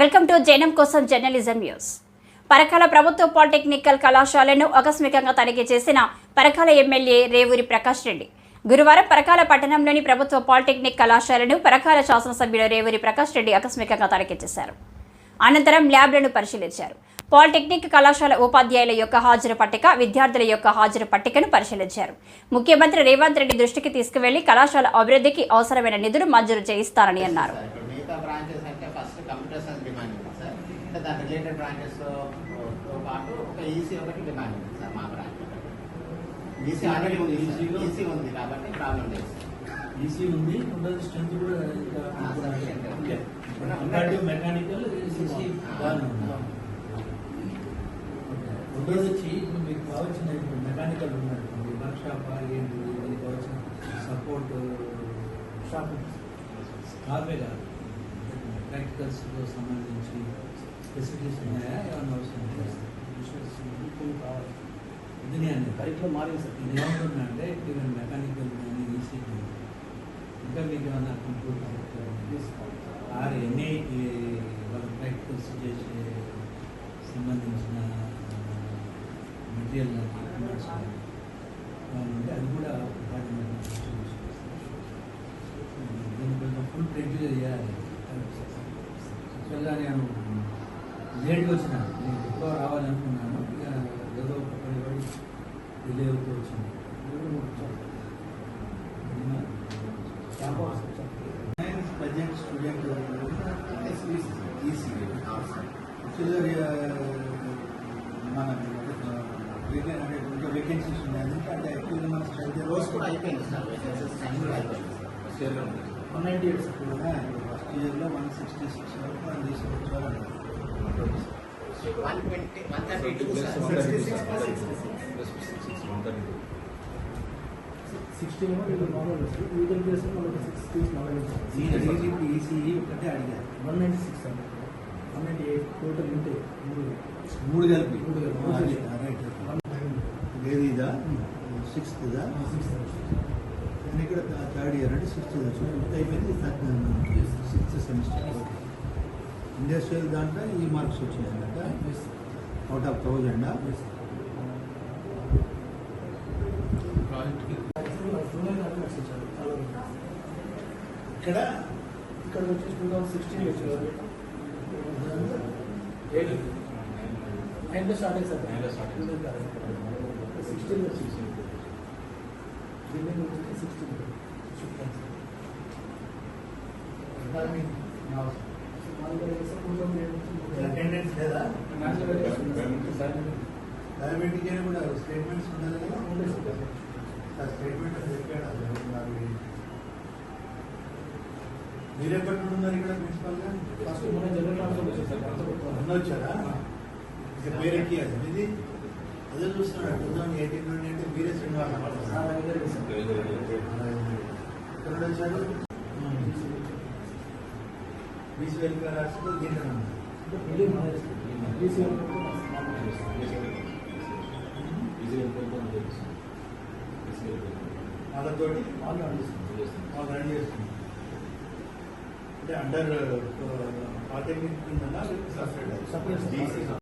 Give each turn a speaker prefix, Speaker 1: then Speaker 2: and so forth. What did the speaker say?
Speaker 1: Welcome to జైనం కోసం journalism news. Parakala ప్రభుత్వ polytechnical కళాశాలను ఆకస్మికంగా తనిఖీ చేసిన పరకాల ఎమ్మెల్యే రేవూరి ప్రకాష్ రెడ్డి. గురువారం పరకాల పట్టణంలోని ప్రభుత్వ పాలిటెక్నిక్ కళాశాలను పరకాల శాసనసభ్యుడు రేవూరి ప్రకాష్ రెడ్డి ఆకస్మికంగా తనిఖీ చేశారు. అనంతరం ల్యాబ్లను పరిశీలించారు. పాలిటెక్నిక్ కళాశాల ఉపాధ్యాయుల యొక్క హాజరు పట్టిక విద్యార్థుల యొక్క హాజరు పట్టికను పరిశీలించారు. ముఖ్యమంత్రి రేవంత్ రెడ్డి దృష్టికి తీసుకువెళ్ళి కళాశాల అభివృద్ధికి అవసరమైన నిధులు మంజూరు చేయిస్తారని అన్నారు.
Speaker 2: మిగతా బ్రాంచెస్ అంటే ఫస్ట్ కంప్యూటర్ సైన్స్ డిమాండ్ ఉంది సార్ అంటే దాని రిలేటెడ్ బ్రాంచెస్తో పాటు ఒక ఈసీ ఒకటి డిమాండ్ ఉంది సార్ మా బ్రాంచ్ ఈసీ ఆల్రెడీ ఉంది ఈసీ ఉంది కాబట్టి ప్రాబ్లం లేదు.
Speaker 3: ఈసీ ఉంది ఉండదు స్ట్రెంత్ కూడా
Speaker 2: ఉంది.
Speaker 3: మెకానికల్ ఉంది. ఉండదు వచ్చి మీకు కావాల్సిన మెకానికల్ ఉన్నట్టుంది వర్క్ షాప్ ఏంటి? కావాల్సిన సపోర్ట్ షాప్ కావే కాదు. ప్రాక్టికల్స్ సంబంధించి ఫెసిలిటీస్ ఉన్నాయా? ఏమన్నా అవసరం కావాలి. ఇది నేను
Speaker 4: కరికులం మారింది సార్.
Speaker 3: ఇది ఏమంటున్నా అంటే ఇప్పుడు మెకానికల్ కానీ ఈసీ ఇంకా మీకు ఏమన్నా కంప్యూటర్ ఆర్ ఎన్ఐటి వాళ్ళ ప్రాక్టికల్స్ చేసే సంబంధించిన మెటీరియల్ ఉంటే అది కూడా కొంచెం ఫుల్ ప్రింట్గా చేయాలి. యాక్చువల్గా నేను లేట్గా వచ్చిన నేను ఎక్కువ రావాలనుకున్నాను. ఇక ఏదో ఒక డిలే అవుతూ వచ్చింది ప్రజెంట్ స్టూడెంట్ ఈసీ యాక్చువల్గా మన వేకెన్సీస్ ఉన్నాయి. ఎందుకంటే యాక్చువల్గా మన
Speaker 2: రోజు కూడా అయిపోయింది సార్. వేకెన్సీస్ టైం కూడా అయిపోయింది sir.
Speaker 3: One ninety eight first ఇయర్లో వన్ సిక్స్టీ సిక్స్ వరకు మనం తీసుకొచ్చారు
Speaker 2: one twenty one thirty two
Speaker 4: sixty ఏమో వీళ్ళు నార్మల్ వస్తుంది యూజర్ ప్లేస్ మనకి సిక్స్ పీస్ నార్మల్
Speaker 3: నేను అడిగింది ఈసీ ఒకటే అడిగారు
Speaker 4: వన్ నైంటీ సిక్స్ అండి వన్ నైంటీ ఎయిట్ టోటల్ ఇంటే మూడు
Speaker 3: మూడు కలిపి.
Speaker 4: మూడు కలిపి.
Speaker 3: రైట్ ఏది ఇదా? సిక్స్త్ ఇదా? నేను ఇక్కడ థర్డ్ ఇయర్ అంటే సిక్స్త్ ఫిఫ్త్ అయిపోయింది సిక్స్త్ సెమిస్టర్. ఓకే ఇండస్ట్రియల్ దాంట్లో ఈ మార్క్స్ వచ్చినాయి అన్నమాట అవుట్ ఆఫ్ థౌజండ్. ఇక్కడ
Speaker 4: ఇక్కడ వచ్చి టూ థౌసండ్ సిక్స్టీన్ వచ్చారు నైన్లో స్టార్ట్ అయ్యి సార్
Speaker 5: నైన్లో start అయ్యింది.
Speaker 4: సిక్స్టీన్ వచ్చి బిల్డింగ్ వచ్చి సిక్స్టీన్
Speaker 3: అటెండెన్స్ లేదా
Speaker 4: సార్
Speaker 3: డయాబెటిక్ అని కూడా స్టేట్మెంట్స్ ఉండాలి కదా ఆ స్టేట్మెంట్ చెప్పాడు మీరు ఎప్పటి నుండి ఉన్నారు ఇక్కడ ప్రిన్సిపల్గా
Speaker 4: ఫస్ట్ మన జనరల్ ట్రాన్స్ఫర్ వచ్చేది సార్
Speaker 3: మొన్న వచ్చారా ఇక పేరెక్కి అది ఇది అదే చూస్తున్నాడు టూ థౌసండ్ ఎయిటీన్ నుండి అంటే మీరే శ్రీనివాస ఎక్కడ నుండి. వచ్చారు. బీసీ వెల్ఫేర్ హాస్పిటల్ దీంట్లో ఉన్నారు.
Speaker 4: బిల్డింగ్ బీసీ
Speaker 3: వాళ్ళతోటి
Speaker 4: వాళ్ళు అందిస్తుంది
Speaker 3: వాళ్ళు రన్ చేస్తున్నారు. అంటే అండర్ పాలిటెక్నిక్ కింద
Speaker 4: సపరేట్
Speaker 3: సపరేట్